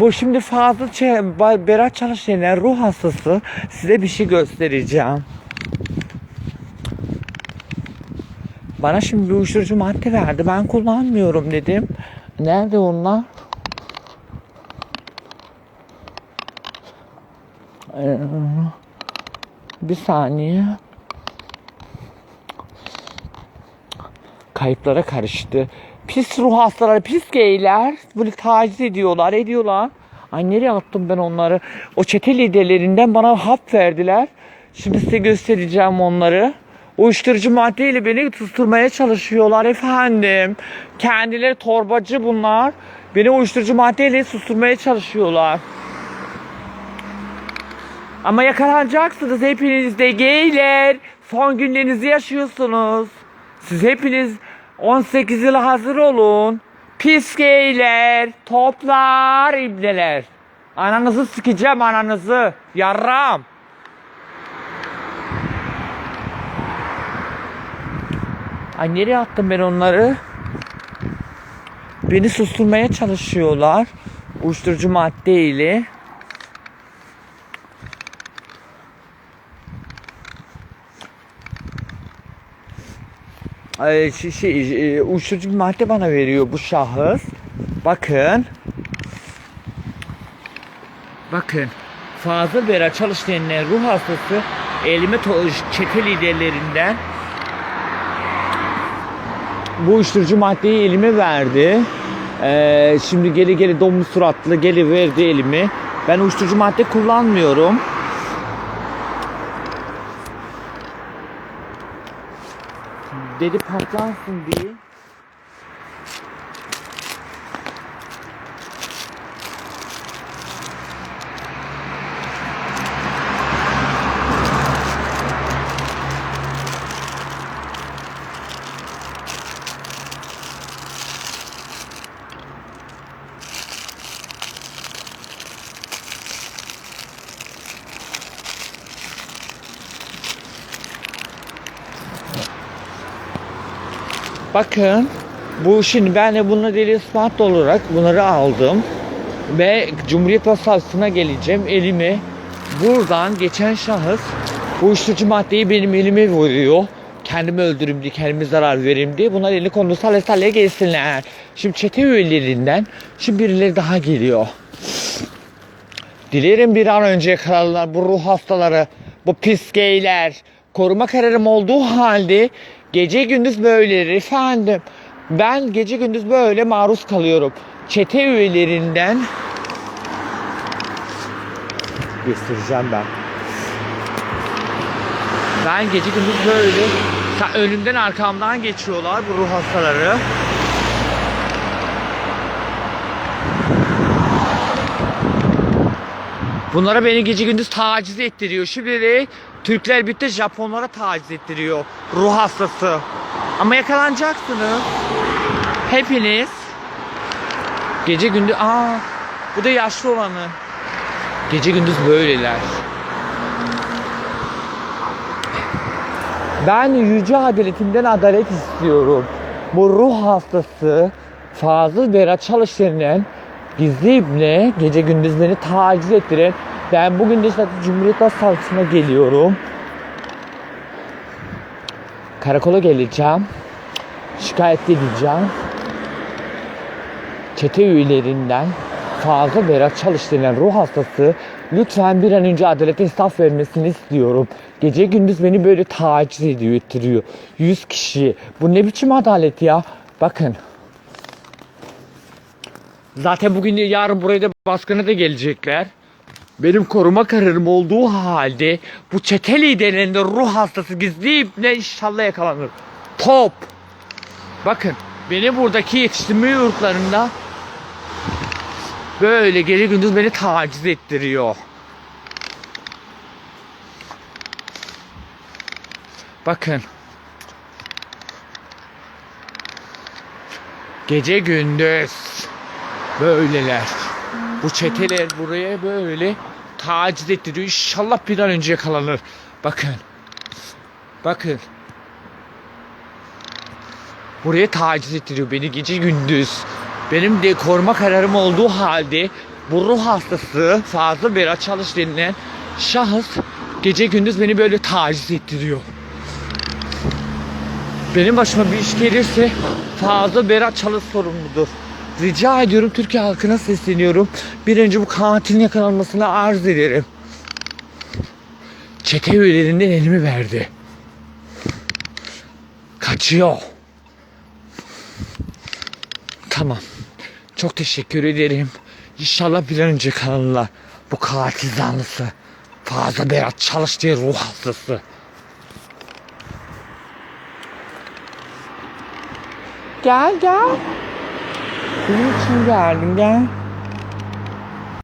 Bu şimdi fazla şey, Bay Berat Çalışkan'ın ruh hastası. Size bir şey göstereceğim. Bana şimdi bir uyuşturucu madde verdi. Ben kullanmıyorum dedim. Nerede onlar? Ee, bir saniye. Kayıplara karıştı. Pis ruh hastaları, pis geyler. Böyle taciz ediyorlar, ediyorlar. Ay nereye attım ben onları? O çete liderlerinden bana hap verdiler. Şimdi size göstereceğim onları. Uyuşturucu maddeyle beni susturmaya çalışıyorlar efendim. Kendileri torbacı bunlar. Beni uyuşturucu maddeyle susturmaya çalışıyorlar. Ama yakalanacaksınız hepiniz de geyler. Son günlerinizi yaşıyorsunuz. Siz hepiniz 18 yıl hazır olun. Pis toplar, ibneler. Ananızı sikeceğim ananızı. Yarram. Ay nereye attım ben onları? Beni susturmaya çalışıyorlar. Uyuşturucu maddeyle. Ay, şey, şey, e, uyuşturucu bir madde bana veriyor bu şahıs. Bakın. Bakın. Fazıl Bera çalışanlar ruh hastası elime çete liderlerinden bu uyuşturucu maddeyi elime verdi. Ee, şimdi geri geri domuz suratlı geri verdi elimi. Ben uyuşturucu madde kullanmıyorum. Dedi patlansın diye. Bakın bu şimdi ben de bunu deli ispat olarak bunları aldım. Ve Cumhuriyet Başsavcısına geleceğim. Elimi buradan geçen şahıs uyuşturucu maddeyi benim elime vuruyor. Kendimi öldürürüm diye, kendime zarar veririm diye. Bunlar elini kondu sale sale gelsinler. Şimdi çete üyelerinden şimdi birileri daha geliyor. Dilerim bir an önce yakalarlar bu ruh hastaları, bu pis geyler. Koruma kararım olduğu halde gece gündüz böyle efendim. Ben gece gündüz böyle maruz kalıyorum. Çete üyelerinden göstereceğim ben. Ben gece gündüz böyle önümden arkamdan geçiyorlar bu ruh hastaları. Bunlara beni gece gündüz taciz ettiriyor. Şimdi de Türkler bitti Japonlara taciz ettiriyor. Ruh hastası. Ama yakalanacaksınız. Hepiniz. Gece gündüz... Aa, bu da yaşlı olanı. Gece gündüz böyleler. Ben yüce adaletinden adalet istiyorum. Bu ruh hastası Fazıl Berat Çalışlar'ın gizli ibne gece gündüz beni taciz ettiren ben bugün de işte Cumhuriyet Başsavcısına geliyorum. Karakola geleceğim. Şikayet edeceğim. Çete üyelerinden Fazıl Berat Çalışlar'ın ruh hastası lütfen bir an önce adalete hesap vermesini istiyorum. Gece gündüz beni böyle taciz ediyor, ettiriyor. 100 kişi. Bu ne biçim adalet ya? Bakın. Zaten bugün yarın buraya da baskına da gelecekler. Benim koruma kararım olduğu halde bu çete liderlerinde ruh hastası gizli ne inşallah yakalanır. Top. Bakın beni buradaki yetiştirme yurtlarında böyle gece gündüz beni taciz ettiriyor. Bakın. Gece gündüz böyleler. Bu çeteler buraya böyle taciz ettiriyor. İnşallah bir an önce yakalanır. Bakın. Bakın. Buraya taciz ettiriyor beni gece gündüz. Benim de koruma kararım olduğu halde Bu ruh hastası Fazıl Berat Çalış denilen şahıs gece gündüz beni böyle taciz ettiriyor. Benim başıma bir iş gelirse Fazıl Berat Çalış sorumludur. Rica ediyorum Türkiye halkına sesleniyorum. Bir önce bu katilin yakalanmasını arz ederim. Çete üyelerinden elimi verdi. Kaçıyor. Tamam. Çok teşekkür ederim. İnşallah bir önce kalırlar. Bu katil zanlısı. Fazla Berat Çalış diye ruh hastası. Gel gel. Benim için geldin gel.